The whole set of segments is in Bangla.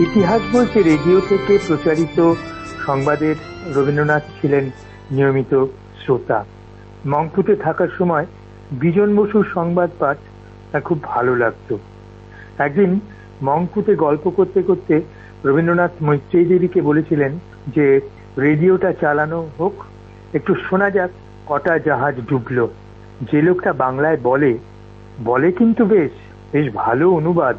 ইতিহাস বলছে রেডিও থেকে প্রচারিত সংবাদের রবীন্দ্রনাথ ছিলেন নিয়মিত শ্রোতা। মংপুতে থাকার সময় বিজন বসুর সংবাদ পাঠ তার খুব ভালো লাগতো। একদিন মংপুতে গল্প করতে করতে রবীন্দ্রনাথ মৈত্রেয়ী দেবীকে বলেছিলেন যে, রেডিওটা চালানো হোক, একটু শোনা যাক কটা জাহাজ ডুবলো। যে লোকটা বাংলায় বলে বলে কিন্তু বেশ বেশ ভালো অনুবাদ।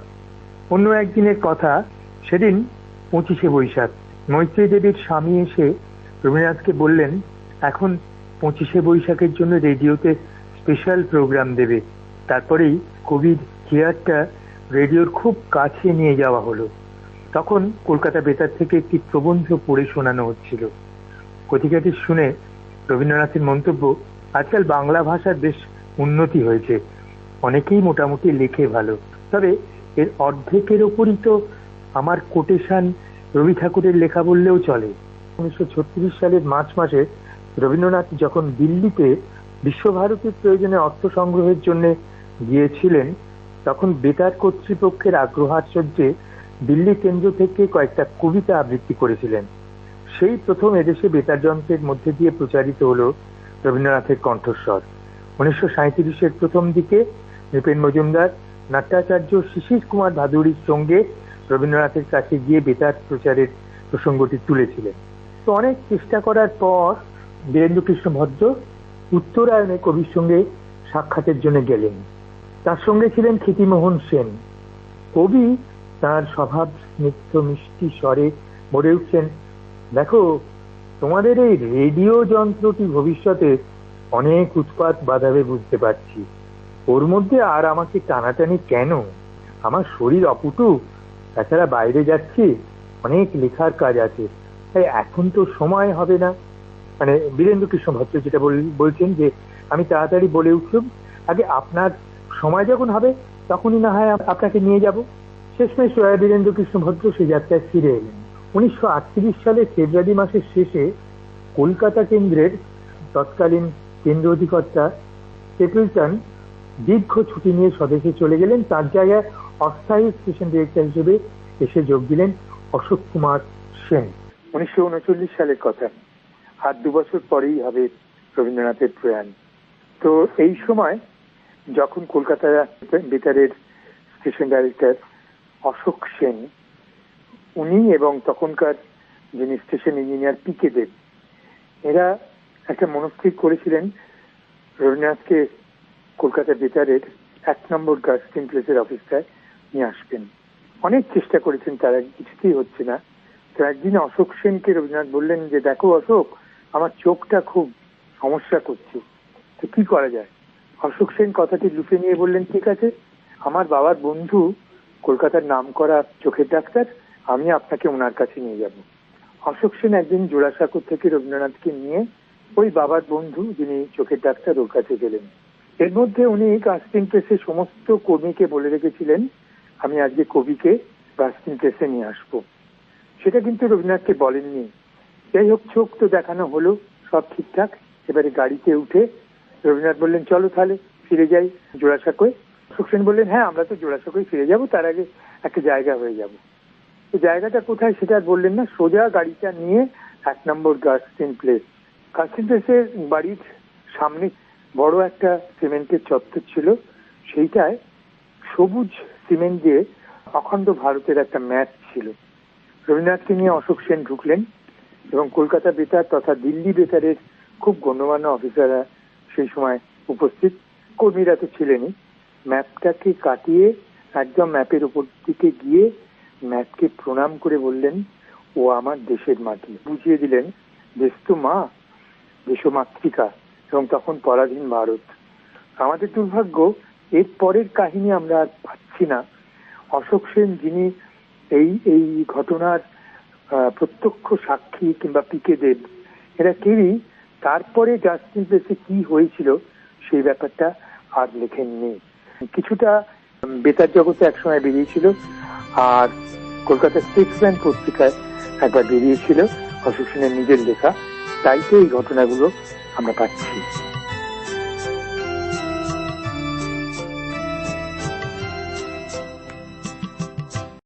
অন্য একদিনের কথা সেদিন পঁচিশে বৈশাখ, মৈত্রী দেবীর স্বামী এসে রবীন্দ্রনাথকে বললেন, এখন পঁচিশে বৈশাখের জন্য রেডিওতে স্পেশাল প্রোগ্রাম দেবে। তারপরেই কবির চেয়ারটা রেডিওর খুব কাছে নিয়ে যাওয়া হলো। তখন কলকাতা বেতার থেকে একটি প্রবন্ধ পড়ে শোনানো হচ্ছিল। কথিকাটি শুনে রবীন্দ্রনাথের মন্তব্য, আজকাল বাংলা ভাষার বেশ উন্নতি হয়েছে। অনেকেই মোটামুটি লেখে ভালো। তবে এর অর্ধেকের ওপরই তো আমার কোটেশন রবি ঠাকুরের লেখা বললেও চলে। উনিশশো ছত্রিশ সালের মার্চ মাসে রবীন্দ্রনাথ যখন দিল্লিতে বিশ্বভারতীর প্রয়োজনে অর্থ সংগ্রহের জন্য গিয়েছিলেন, তখন বেতার কর্তৃপক্ষের আগ্রহাশ্চর্যে দিল্লি কেন্দ্র থেকে কয়েকটা কবিতা আবৃত্তি করেছিলেন। সেই প্রথম এদেশে বেতার যন্ত্রের মধ্যে দিয়ে প্রচারিত হলো রবীন্দ্রনাথের কণ্ঠস্বর। উনিশশো সাঁত্রিশের প্রথম দিকে নৃপেন মজুমদার, নাট্যাচার্য শিশির কুমার ভাদুরীর সঙ্গে রবীন্দ্রনাথের কাছে গিয়ে বেতার প্রচারের প্রসঙ্গটি তুলেছিলেন। তো অনেক চেষ্টা করার পর বীরেন্দ্র কৃষ্ণ ভদ্র উত্তরায়ণে কবির সঙ্গে সাক্ষাতের জন্য গেলেন। তার সঙ্গে ছিলেন ক্ষিতিমোহন সেন। কবি তার স্বভাব, স্নিগ্ধ মিষ্টি স্বরে বলে উঠছেন, দেখো, তোমাদের এই রেডিও যন্ত্রটি ভবিষ্যতে অনেক উৎপাত বাঁধাবে বুঝতে পারছি। ওর মধ্যে আর আমাকে টানাটানি কেন? আমার শরীর অপুটু তাছাড়া বাইরে যাচ্ছি, অনেক লেখার কাজ আছে। তাই এখন তো সময় হবে না। মানে বীরেন্দ্র কৃষ্ণ ভট্ট যেটা বলছেন যে, আমি তাড়াতাড়ি বলে উঠলাম, আগে আপনার সময় যখন হবে, তখনই না হয় আপনাকে নিয়ে যাব। শেষমেশ বীরেন্দ্র কৃষ্ণ ভদ্র সেই যাত্রায় ফিরে এলেন। উনিশশো সালে ফেব্রুয়ারি মাসের শেষে কলকাতা কেন্দ্রের তৎকালীন কেন্দ্র অধিকর্তা টেপলটন দীর্ঘ ছুটি নিয়ে স্বদেশে চলে গেলেন। তার জায়গায় অস্থায়ী স্টেশন ডিরেক্টর হিসেবে এসে যোগ দিলেন অশোক কুমার সেন। উনিশশো উনচল্লিশ সালের কথা। আর দু বছর পরেই হবে রবীন্দ্রনাথের প্রয়াণ। তো এই সময় যখন কলকাতা বেতারের স্টেশন ডাইরেক্টর অশোক সেন, উনি এবং তখনকার যিনি station engineer P K Deb এরা একটা মনস্থির করেছিলেন রবীন্দ্রনাথকে কলকাতা বেতারের এক নম্বর গার্ডস্টিন প্লেসের অফিসটায় নিয়ে আসবেন। অনেক চেষ্টা করেছেন তারা, কিছুতেই হচ্ছে না। তো একদিন অশোক সেনকে রবীন্দ্রনাথ বললেন যে, দেখো অশোক, আমার চোখটা খুব সমস্যা করছে। তো কি করা যায়? অশোক সেন কথাটি লুপে নিয়ে বললেন, ঠিক আছে, আমার বাবার বন্ধু কলকাতার নাম করা চোখের ডাক্তার, আমি আপনাকে ওনার কাছে নিয়ে যাব। অশোক সেন একদিন জোড়াসাঁকর থেকে রবীন্দ্রনাথকে নিয়ে ওই বাবার বন্ধু, যিনি চোখের ডাক্তার, ওর কাছে গেলেন। এর মধ্যে উনি কাস্টিং প্রেসের সমস্ত কর্মীকে বলে রেখেছিলেন আমি আজকে কবিকে কাস্টিং প্রেসে নিয়ে আসব। সেটা কিন্তু রবীন্দ্রনাথকে বলেননি। যাই হোক, চোখ তো দেখানো হলো, সব ঠিকঠাক। এবারে গাড়িতে উঠে রবীন্দ্রনাথ বললেন, চলো তাহলে, ফিরে যাই জোড়াসাঁকোয়। অশোক সেন বললেন হ্যাঁ আমরা তো জোড়াসাঁকোয় ফিরে যাব, তার আগে একটা জায়গা হয়ে যাব। তো জায়গাটা কোথায় সেটা বললেন না, সোজা গাড়িটা নিয়ে এক নম্বর গার্সিন প্লেস। গার্সিন প্লেসের বাড়ির সামনে বড় একটা সিমেন্টের চত্বর ছিল, সেইটায় সবুজ সিমেন্ট দিয়ে অখণ্ড ভারতের একটা ম্যাচ ছিল। রবীন্দ্রনাথকে নিয়ে অশোক সেন ঢুকলেন এবং কলকাতা বেতার তথা দিল্লি বেতারের খুব গণ্যমান্য অফিসাররা সেই সময় উপস্থিত। কর্মীরা তো ছিলেনই। ম্যাপটাকে কাটিয়ে একদম ম্যাপের উপর দিকে গিয়ে ম্যাপকে প্রণাম করে বললেন, ও আমার দেশের মাটি। বুঝিয়ে দিলেন, দেশ তো মা দেশমাতৃকা এবং তখন পরাধীন ভারত। আমাদের দুর্ভাগ্য, এর পরের কাহিনী আমরা আর পাচ্ছি না। অশোক সেন যিনি এই এই ঘটনার প্রত্যক্ষ সাক্ষী কিংবা পিকে দেব, এরা কেউই তারপরে জাস্টিন প্লেসে কি হয়েছিল সেই ব্যাপারটা আর লেখেননি। কিছুটা বেতার জগতে একসময় বেরিয়েছিল আর কলকাতা স্টেটসম্যান পত্রিকায় একবার বেরিয়েছিল অশোক সেনের নিজের লেখা। তাই তো এই ঘটনাগুলো আমরা পাচ্ছি।